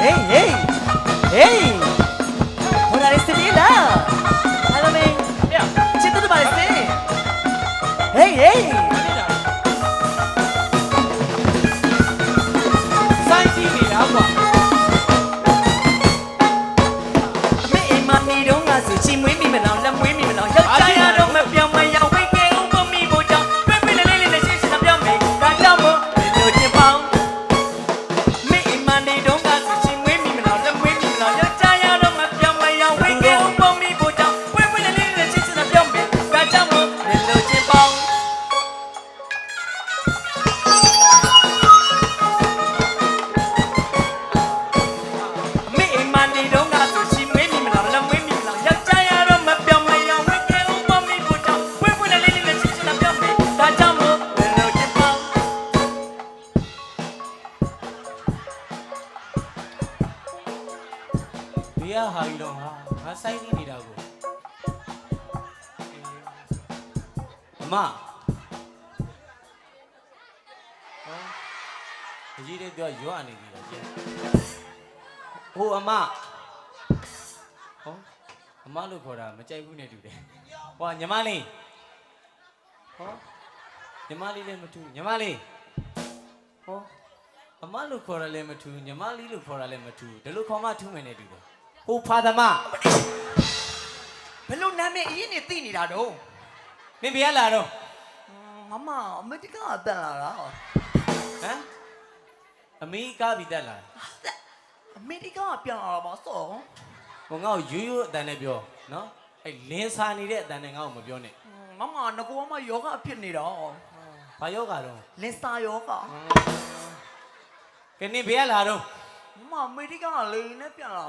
Hey, hey! Hey! Wala rin si Nila! Hello, me. yeah. sino naman si? Hey, hey! ဟာကြီးတော့ငါငါစိုင်းကြည့်နေတာကိုအမဟောအကြီးတဲ့ပြောရွာနေပြီလားကျဟိုအမဟောအမလို့ခေါ်တာမကြိုက်ဘူးနဲ့တူတယ်ဟောညီမလေးဟောညီမလေးလည်းမတူညီမလေးဟောအမလို့ခေါ်ရလည်းမတူညီမလေးလို့ခေါ်ရလည်းမတူဒီလိုခေါ်မှထူးမယ်နဲ့တူတယ် ဟိုဖာသမဘယ်လိုနာမည်အရင်နေသိနေတာတော့မင်းဘယ်ကလာတော့မမအမေတကအတန်လာတာဟမ်အမေကားပြီးတက်လာအမေတကပြန်လာတာပါစောဟိုငါ့ကိုရိုးရိုးအတန်နဲ့ပြောနော်အဲ့လင်းစာနေတဲ့အတန်နဲ့ငါ့ကိုမပြောနဲ့မမငကောမယောဂဖြစ်နေတော့ဘာယောဂတော့လင်စာယောဂကနေ့ဘယ်ကလာတော့ မမအမေတကလေနဲ့ပြန်လာ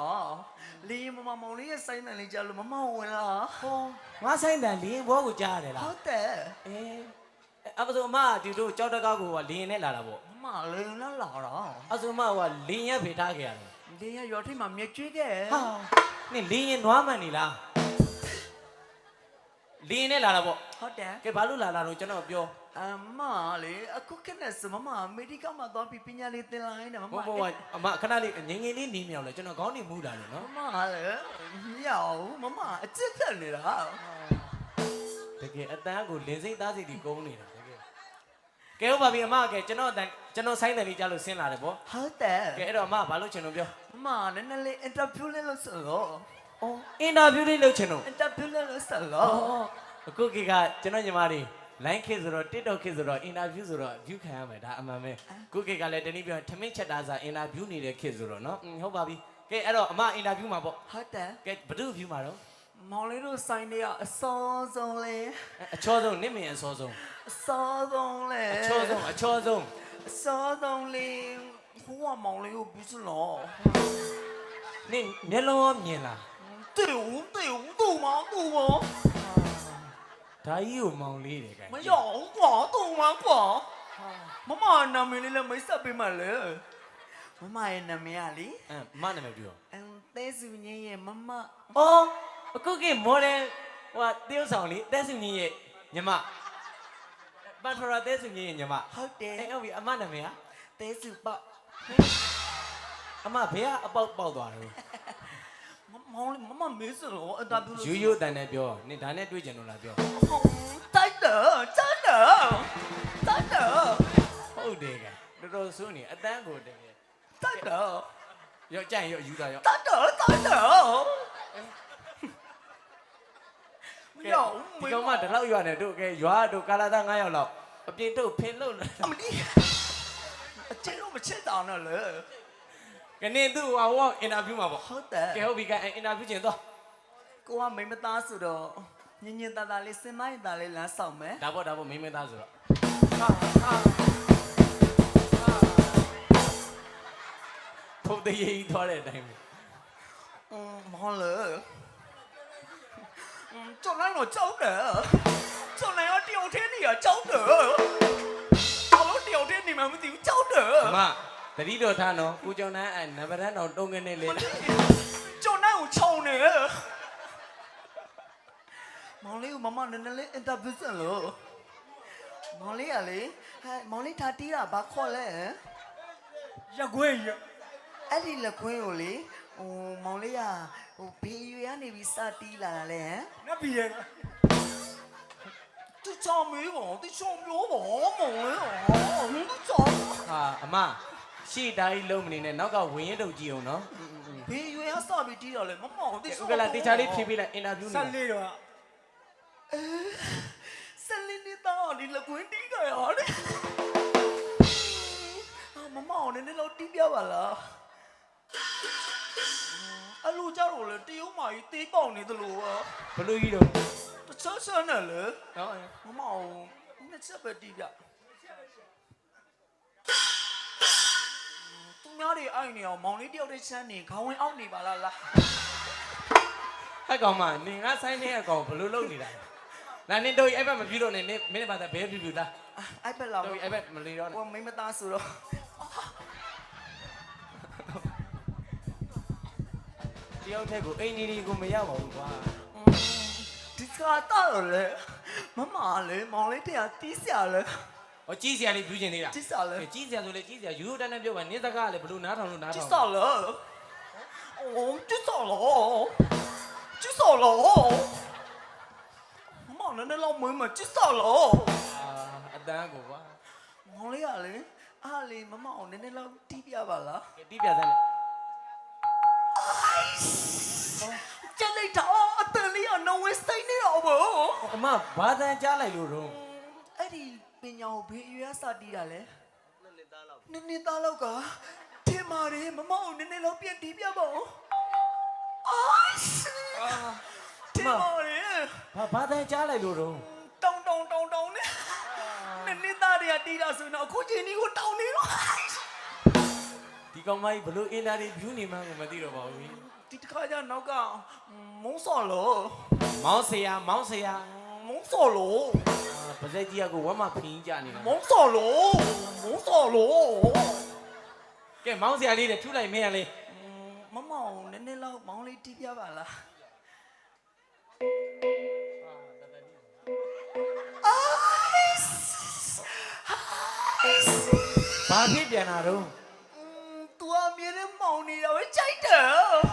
လေမမမောင်လေးရဲ့စိုင်းတန်လေးကြားလို့မမဝင်လာဟောငါဆိုင်တန်လင်းဘောကိုကြားရတယ်လားဟုတ်တယ်အေးအဲ့အပဆိုအမကဒီတို့ကြောက်တကောက်ကိုကလင်းနဲ့လာတာပေါ့မမလေနဲ့လာတော့အဆိုအမကလင်းရက်ဖေထားခဲ့ရတယ်လင်းရရွာထိပ်မှာမြက်ကျွေးခဲ့ဟာနင်လင်းရင်နွားမှန်နေလားလင်းနဲ့လာတာပေါ့ဟုတ်တယ်ကဲဘာလို့လာလာတော့ကျွန်တော်ပြော အမလေအခုခနဲ့စမမအမေရိကမှာသွားပြီးပညာလေးသင်လာရင်မမဘောဘောအမခဏလေးငငယ်လေးနေမြောင်လဲကျွန်တော်ခေါင်းနေမူးလာလို့နော်မမလေမရဘူးမမအချစ်ဖြစ်နေတာတကယ်အတန်းကိုလင်းစိမ့်သားစီတီကုန်းနေတာတကယ်ကဲဟုတ်ပါပြီအမကဲကျွန်တော်အတန်းကျွန်တော်ဆိုင်းတယ်လေးကြားလို့ဆင်းလာတယ်ပေါ့ဟုတ်တယ်ကဲအဲ့တော့အမဘာလို့ချင်လို့ပြောမမနည်းနည်းလေးအင်တာဗျူးလေးလုပ်စလို့အော်အင်တာဗျူးလေးလုပ်ချင်လို့အင်တာဗျူးလေးလုပ်စအောလို့်အခုခေတ်ကကျွန်တော်ညီမတွေ line ခေတ်ဆိုတော့ TikTok ခေတ်ဆိုတော့ interview ဆိုတော့ view ခံရမယ်ဒါအမှန်ပဲခုခေတ်ကလည်းတနည်းပြောရင်ထမင်းချက်တာစာ interview နေတဲ့ခေတ်ဆိုတော့เนาะဟုတ်ပါပြီကဲအဲ့တော့အမ interview မှာပေါ့ ဟုတ်တယ် ကဲဘယ်သူ view မှာတော့ မောင်လေးတို့ဆိုင်တွေကအစောဆုံးလေ အချောဆုံးနင့်မင်အစောဆုံး အစောဆုံးလေ အချောဆုံးအချောဆုံး အစောဆုံးလေဟိုကမောင်လေးကိုဘူးစလို့ နင့်မျက်လုံးရောမြင်လား 对无对无懂吗懂吗？ ဒါကြီးကိုမောင်လေးတယ်ခိုင်မရောဘူးကွာတူမောင်ကွာမမနာမည်လေးလည်းမိတ်ဆက်ပေးမှလေမမရဲ့နာမည်ကလေအမ်မနာမည်ပြောအမ်သဲစုညင်းရဲ့မမအော်အခုကမော်ဒယ်ဟိုတေးဆောင်လေးသဲစုညင်းရဲ့ညီမပန်ထရာသဲစုညင်းရဲ့ညီမဟုတ်တယ်အဲ့ဟုတ်ပြီအမနာမည်ကသဲစုပေါ့အမဘယ်ကအပေါက်ပေါက်သွားတယ် မမောင်လေးမမမေးစလို့အတားပြုလို့ရိုးရိုးတန်နဲ့ပြောနင်ဒါနဲ့တွေ့ကြလို့လားပြောတိုက်တယ်တိုက်တယ်တိုက်တယ်ဟုတ်တယ်ကဲတော်တော်ဆိုးနေအတန်းကိုတကယ်တိုက်တယ်ရောကြိုင်ရောယူတာရောတိုက်တယ်တိုက်တယ်မရဘူးဒီကောင်မဒီလောက်ရွာနေတို့ကဲရွာတို့ကာလာသား9ယောက်လောက်အပြင်တို့ဖင်လို့လားအမလီအချစ်လို့မချစ်တာနဲ့လေ ကနေ့သူ့ဟိုအင်တာဗျူးမှာပေါ့ဟုတ်တယ်ကဲဟုတ်ပြီကအင်တာဗျူးကျင်တော့ကိုကမိမသားဆိုတော့ညင်ညင်တာတာလေးစင်မိုင်းတာလေးလမ်းဆောင်မယ်ဒါပေါ့ဒါပေါ့မိမသားဆိုတော့ဖုတ်တရေကြီးသွားတဲ့အတိုင်းပဲအင်းမဟုတ်လေအင်းကျောင်းလိုက်တော့ကြောက်တယ်ကျောင်းလိုက်တော့တယောက်တည်းနေရကြောက်တယ်ဘာလို့တယောက်တည်းနေမှမသိဘူးကြောက်တယ်အမ တတိတော်ထားနော်ကိုကျော်နန်းအဲနံပါတ်တော်တုံးကနေလေကျော်နိုင်ကိုခြုံနေမောင်လေးကမမနည်းနည်းလေးအင်တာဗျူးစင်လို့မောင်လေးကလေဟဲ့မောင်လေးထားတီးတာဘာခေါ်လဲရက်ခွေးရအဲ့ဒီလက်ခွင်းကိုလေဟိုမောင်လေးကဟိုဘေးရွယ်ကနေပြီးစတီးလာတာလေဟမ်နတ်ပြည်ရဲ့သူချောင်းမေးပါသူချောင်းပြောပါမောင်လေးဟောသူချောင်းဟာအမ ရှေ့တိုင်းလုံးမနေနဲ့နောက်ကဝင်ရင်တုတ်ကြည့်အောင်နော်ဘေးရွယ်ကစပြီးတီးတော့လေမမောင်သူဥက္ကလာတေချာလေးဖြေးပေးလိုက်အင်တာဗျူးနေဆက်လေးတော့ဆက်လေးနေတာဒီလက်ခွင်းတီးကြရလေအာမမောင်နည်းနည်းတော့တီးပြပါလားအလူကြတော့လေတရုံမာကြီးတေးပေါက်နေသလိုอ่ะဘလို့ကြီးတော့တချာချာနဲ့လေနော်မမအောင်နှစ်ချက်ပဲတီးပြ များတွေအိုက်နေအောင်မောင်လေးတယောက်တည်းချမ်းနေခေါင်းဝင်အောက်နေပါလားလားဟဲ့ကောင်မနေငါဆိုင်နေအကောင်ဘလို့လုံနေတာနာနေတို့အဲ့ဘက်မပြူလို့နေနေမင်းပါတဲ့ဘဲပြူပြူလားအိုက်ပက်လာတို့အဲ့ဘက်မလီတော့နဲ့ဟိုမိမသားဆိုတော့တယောက်ထက်ကိုအိမ်ကြီးတွေကိုမရပါဘူးကွာဒီကတော့လေမမလေမောင်လေးတရားတီးစရာလေ ဟောကြီးစရာလေးပြူကျင်နေတာတီးစရာလေကြီးစရာဆိုလေကြီးစရာယူရိုတန်းတန်းပြောပါနေစကားလေဘလို့နားထောင်လို့နားတီးထောင်စရာလေ哦တီးစရာလို့တီးစရာလို့မမလည်းလည်းမမတီးစရာလို့အာအတန်းကိုကွာမောင်လေးကလေအားလေမမအောင်နည်းနည်းလောက်တီးပြပါလားကဲတီးပြစမ်းလေကျက်လိုက်တော့အတန်လေးကနဝဲစိတ်နေတော့ဘောအမဘာတန်ကြားလိုက်လို့တော့အဲ့ဒီ ပညာကိုဘေးအရွယ်စတီးတာလေနှစ်နှစ်သားလောက်နှစ်နှစ်သားလောက်ကထင်ပါတယ်မမအောင်နည်းနည်းလောက်ပြန်တီးပြပါဦးအိုးထင်ပါတယ်ဘာဘာတန်ကြားလိုက်လို့တော့တောင်းတောင်းတောင်းတောင်းနဲ့နှစ်နှစ်သားတွေကတီးတာဆိုတော့အခုချိန်ကြီးကိုတောင်းနေတော့ဒီကောင်မကြီးဘလို့အင်တာဗျူးနေမှန်းကိုမသိတော့ပါဘူးဒီတစ်ခါကျနောက်ကမုံစော်လို့မောင်းဆရာမောင်းဆရာ မုံစော်လို့အာပါဇက်ကြီးကကိုဝမ်းမဖင်းကြနေတာမုံစော်လို့မုံစော်လို့ကဲမောင်းဆရာလေးတွေထုလိုက်မင်းရလေမမောင်နည်းနည်းလောက်မောင်လေးတီးပြပါလားအိုက်စ်အိုက်စ်ဘာဖြစ်ပြန်တာတော့သူအမြင်နဲ့မောင်နေတာပဲကြိုက်တယ်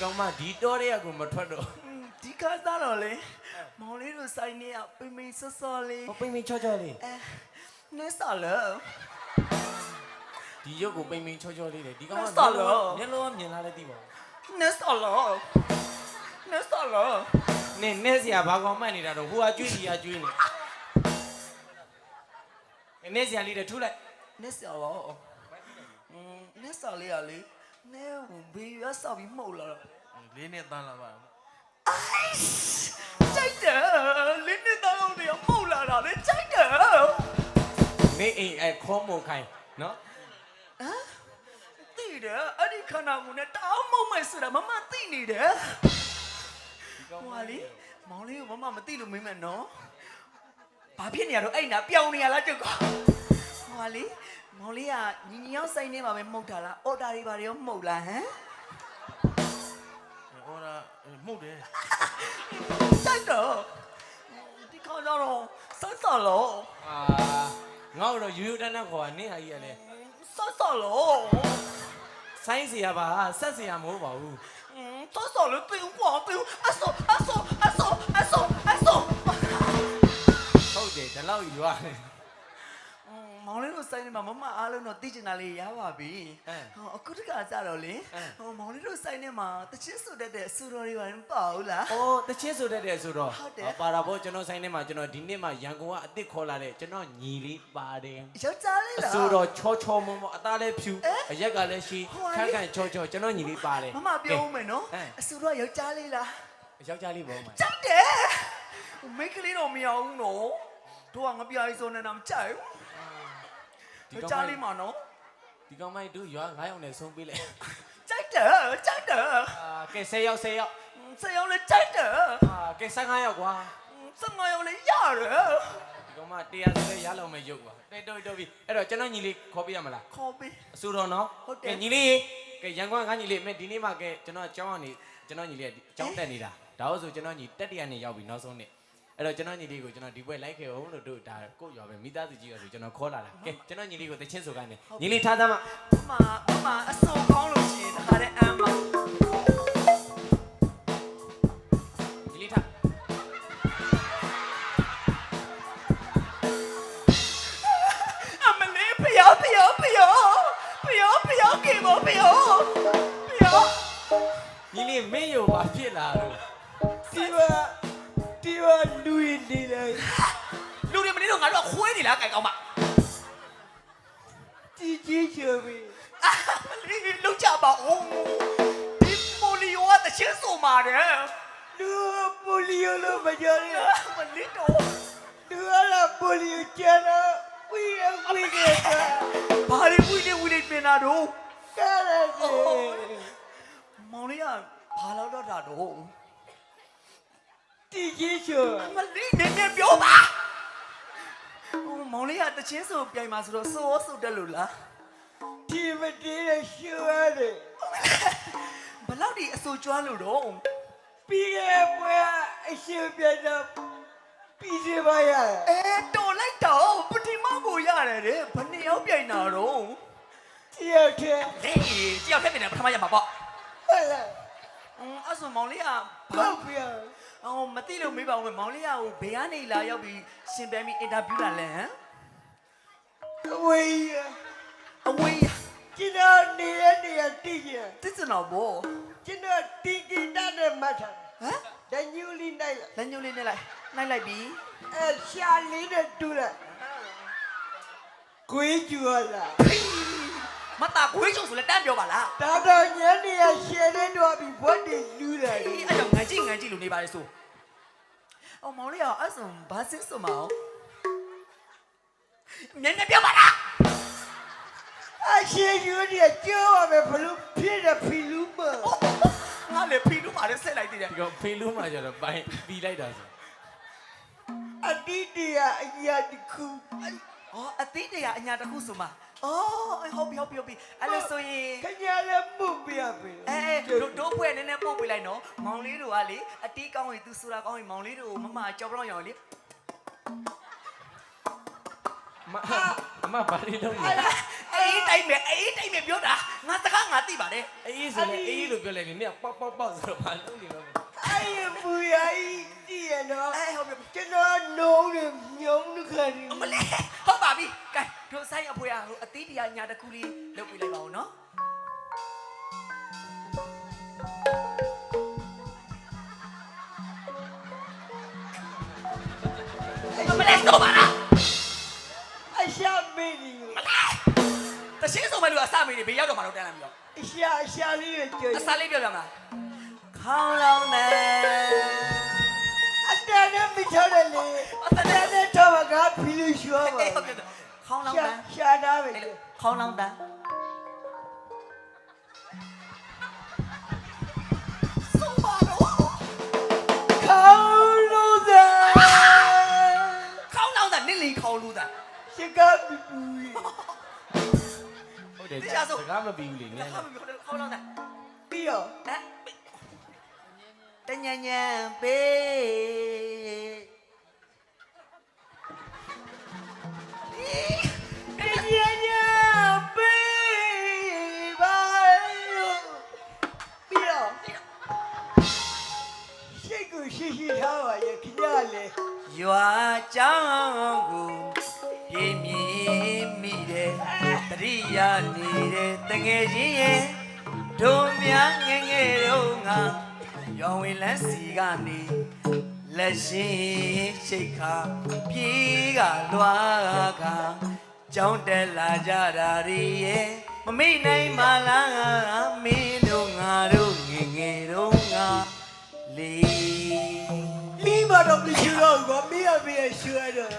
ကောင်မဒီတော့တဲ့ကကိုမထွက်တော့ဒီကားသားတော့လေမောင်လေးတို့ဆိုင်နေရပိမိဆော့ဆော့လေးဟောပိမ့်ပိမ့်ချောချောလေးအဲနဲဆော်လို့ဒီရုပ်ကိုပိမ့်ပိမ့်ချောချောလေးလေဒီကောင်ကဟုတ်ဆော်လို့မျက်လုံးကမြင်လာလဲသိပါဘူးနဲဆော်လို့နဲဆော်လို့နင်းနဲ့ဆရာဘာကောင်မှတ်နေတာတော့ဟိုကကျွေးစီကကျွေးနေအဲနဲ့ဆရာလေးတွေထုလိုက်နဲဆော်လို့อืมနဲဆော်လေးရလေ နဲဘေးရဆော်ပြီးမှုတ်လာတော့လေးနဲ့တန်းလာပါကြိုက်တယ်လင်းနေတော့နေမှုတ်လာတာလေကြိုက်တယ်နေအိမ်အဲခေါ်မခိုင်းနော်ဟမ်သိတယ်အဲ့ဒီခန္ဓာကိုယ်နဲ့တောင်းမုံမဲ့ဆိုတာမမသိနေတယ်ဒီကောင်ဟွာလေမောင်လေးကိုမမမသိလို့မင်းမဲ့နော်ဘာဖြစ်နေရတော့အဲ့နာပြောင်းနေရလားကျုပ်ကဟွာလေ မောင်လေးကညီညီအောင်ဆိုင်ထဲမှာပဲမှုတ်တာလားအော်ဒါတွေဘာတွေရောမှုတ်လားဟမ်ဟောတာမှုတ်တယ်တိုက်တော့ဒီခေါင်းတော့ဆော့ဆော့လို့အာငေါ့တော့ရိုးရိုးတန်းတန်းခေါ်တာနင့်ဟာကြီးကလည်းဆော့ဆော့လို့ဆိုင်းစီရပါဆက်စီရမဟုတ်ပါဘူးอืมဆော့ဆော့လို့ပြုံးကွာပြုံးအဆော့အဆော့အဆော့အဆော့အဆော့ဟုတ်တယ်ဒါလောက်ယူရတယ် မောင်လေးတို့ဆိုင်နေမှာမမအားလုံးတော့သိချင်တာလေးရပါပြီအဲဟောအခုတခါကြတော့လေအဲဟောမောင်လေးတို့ဆိုင်နေမှာတချင်းဆိုတတ်တဲ့အစူတော်တွေပါမပေါ့ဘူးလား အော်တချင်းဆိုတတ်တယ်ဆိုတော့ဟုတ်တယ် ပါတာပေါ့ကျွန်တော်ဆိုင်ထဲမှာကျွန်တော်ဒီနေ့မှရန်ကုန်ကအစ်စ်ခေါ်လာတဲ့ကျွန်တော်ညီလေးပါတယ်ယောက်ျားလေးအလား ဆိုတော့ချောချောမုံမအသားလည်းဖြူအဲအရက်ကလည်းရှိဟိုပါလေခန့်ခန့်ချောချောကျွန်တော်ညီလေးပါတယ်မမပြောဦးမယ်နော်အဲအစူတော်ယောက်ျားလေးလားယောက်ျားလေးပေါ့မှာကြိုက်တယ်မိန်းကလေးတော့မရဘူးနော်တို့ကငပြားကြီးစုံနေတာမကြိုက်ဘူး ယောက်ျားလေးမနော်ဒီကောင်မတို့ရွာ9ယောက်နဲ့ဆုံးပေးလိုက်ကြိုက်တယ်ကြိုက်တယ်အာကဲ10ယောက်10ယောက်ဆက်ရောက်လေကြိုက်တယ်အာကဲ15ယောက်ကွာဆက်ငါရောက်လေရတယ်ဒီကောင်မတရားစလဲရလောက်မဲ့ရုပ်ကွာတိတ်တော့တော့ပြီအဲ့တော့ကျွန်တော်ညီလေးခေါ်ပြရမလားခေါ်ပေးအဆိုတော်နော်ဟုတ်တယ်ကဲညီလေးကဲရန်ကုန်ကညီလေးမဲဒီနေ့မှကဲကျွန်တော်အကြောင်းကနေကျွန်တော်ညီလေးကအကြောင်းတက်နေတာဒါဟုတ်ဆိုကျွန်တော်ညီတက်တရနဲ့ရောက်ပြီနောက်ဆုံးနေ့ အဲ့တော့ကျွန်တော်ညီလေးကိုကျွန်တော်ဒီဘွဲလိုက်ခဲ့အောင်လို့တို့ဒါကို့ရွာပဲမိသားစုကြီးရောဆိုကျွန်တော်ခေါ်လာတာကဲကျွန်တော်ညီလေးကိုတချင်းဆိုခိုင်းတယ်ညီလေးထားသားမအမအမအစိုးကောင်းလို့ရှိရင်ဒါတဲ့အမ်းမညီလေးထားအမလေးဖျော်ဖျော်ဖျော်ဖျော်ဖျော်ကေမဖျော်ဖျော်ညီလေးမင်းရောပါဖြစ်လာတော့ဒီပါဒီပါလူရည်နေ လိုက်လူတွေမနေတော့ငါတို့ကခွေးနေလားကြိုင်ကောင်းမជីကြီးချေပြီအမလေးလုံးကြပါဦးဒီမိုလီယိုကတချင်းဆိုမာတယ်လူပိုလီယိုလိုမကြော်ရအမလေးတော့လူကပိုလီယိုကျတော့ဝီရဝီကဲတာဘာတွေဝိနေဝိနေပြင်တာတော့ကဲရတယ်မောင်လေးကဘာလို့တော့တာတော့ ជីကြီးချေအမလေးနည်းနည်းပြောပါဟိုမောင်လေးကတချင်းဆိုပြိုင်မှာဆိုတော့စိုးရောဆိုတက်လို့လားဒီမတေးရရှူရတယ်ဘလောက်ဒီအဆိုကျွမ်းလို့တော့ပြီးခဲ့ပွဲအရှိပြတော့ပြီးစီပါရအဲတော်လိုက်တော့ပတိမောက်ကိုရတယ်တဲ့ဘယ်နှစ်ယောက်ပြိုင်တာတော့တယောက်တည်းလေတယောက်ထက်ပြင်တယ်ပထမရမှာပေါ့ဟုတ်လား အင်းအဲ့ဆိုမောင်လေးကပုဘာတ်ပြအော်မသိလို့မေးပါဦးမယ်မောင်လေးကဟိုဘေးကနေလာရောက်ပြီးရှင်ပြိုင်ပြီးအင်တာဗျူးလာလဲဟမ်ဝေးအဝေးကျွန်တော်နေရနေရတည်ရတစ်စနော်ဘောကျွန်တော်တီတီတတ်တဲ့မှတ်ထားဟမ်ဒညူလီနိုင်လားလက်ညှိုးလေးနဲ့လိုက်နိုင်လိုက်ပြီအဲရှာလေးနဲ့တူလားကိုကြီးကျူလာ မတာခွေးချုံဆိုလဲတန်းပြောပါလားတာတော်ညနေရရှယ်တဲ့တော့ပြီးဘတ်တွေလူးတယ်အေးအဲ့တော့ငန်းကြည့်ငန်းကြည့်လို့နေပါလေဆိုအော်မောင်လေးကအဲ့ဆိုဘာစင်းဆိုမအောင်မျက်နှာပြောပါလားအရှယ်ယူနေကြောက်ရမယ်ဘလို့ဖြစ်တဲ့ဖီလူးမငါလေဖီလို့ပါလေဆက်လိုက်သေးတယ်ဒီကောင်ဖေလို့မှကျတော့ပိုင်းပြီးလိုက်တာဆိုအတီးတီယာအညာတခု အော်အသေးတရာအညာတစ်ခုဆိုမှာ အော်ဟုတ်ပြီဟုတ်ပြီဟုတ်ပြီအဲ့လိုဆိုရင်ခညာလည်းပုတ်ပြရပြီအဲတို့တို့ဖွဲ့နည်းနည်းပုတ်ပြလိုက်နော်မောင်လေးတို့ကလေအတီးကောင်းရင်သူဆိုတာကောင်းရင်မောင်လေးတို့မမကြောက်ပြောင်းရအောင်လေမအမဘာလို့လုပ်လဲအေးတိုင်းမယ်အေးတိုင်းမယ်ပြောတာငါတကားငါသိပါတယ်အေးဆိုရင်အေးလို့ပြောလိုက်ပြီမင်းကပေါက်ပေါက်ပေါက်ဆိုတော့ဘာလုပ်နေလဲအေးပူရိုင်းကြည့်ရနော်အေးဟုတ်ပြီကျွန်တော်နှုံးနေညုံးနေခါနေမလဲ ပါပြီကဲတို့ဆိုင်အဖွဲကဟိုအတီးတရားညာတစ်ခုလေးလုပ်ပေးလိုက်ပါဦးနော်အမလေးတော့ပါလားအရှာမေးနေတရှင်းဆုံးမဲ့လူအစမေးနေဘေးရောက်တော့မှတော့တန်းလာပြီတော့အရှာအရှာလေးတွေကြွအစားလေးပြောပြမလားခေါင်းလောင်းမယ်အတန်နဲ့မိချတယ်လေအတန်နဲ့တော့ကဖီလူရှောပါအေးဟုတ်ကဲ့ ခေါင်းလောင်းရှာတန်းရှာတာပဲအဲ့လိုခေါင်းလောင်းတန်းဆုံးပါတော့ခေါင်းလို့သာခေါင်းလောင်းတန်းနင့်လီခေါင်းလို့တန်းရှကပူပူဟုတ်တယ်တရားဆုံးစကားမပြီးဘူးလေနည်းခေါင်းခေါင်းလောင်းတန်းပြီးတော့အဲတညံညံပေး ရှိတ်ကိုရှိရှိထားပါရဲ့ခင်ဗျာလေရွာကြောင်းကိုပြေးမြင်မိတယ်တရိယာနေတဲ့တငယ်ချင်းရဲ့တို့များငယ်ငယ်တော့ငါရွာဝင်လန်းစီကနေလက်ရှိရှိတ်ခါပြေးကလွားခါကြောင်းတက်လာကြတာရီရဲ့မမိတ်နိုင်မလားမင်းတို့ငါတို့ငယ်ငယ်တော့ငါလေး မိမတော့မရှိတော့ဘူးကွာမိရမိရရှူရတော့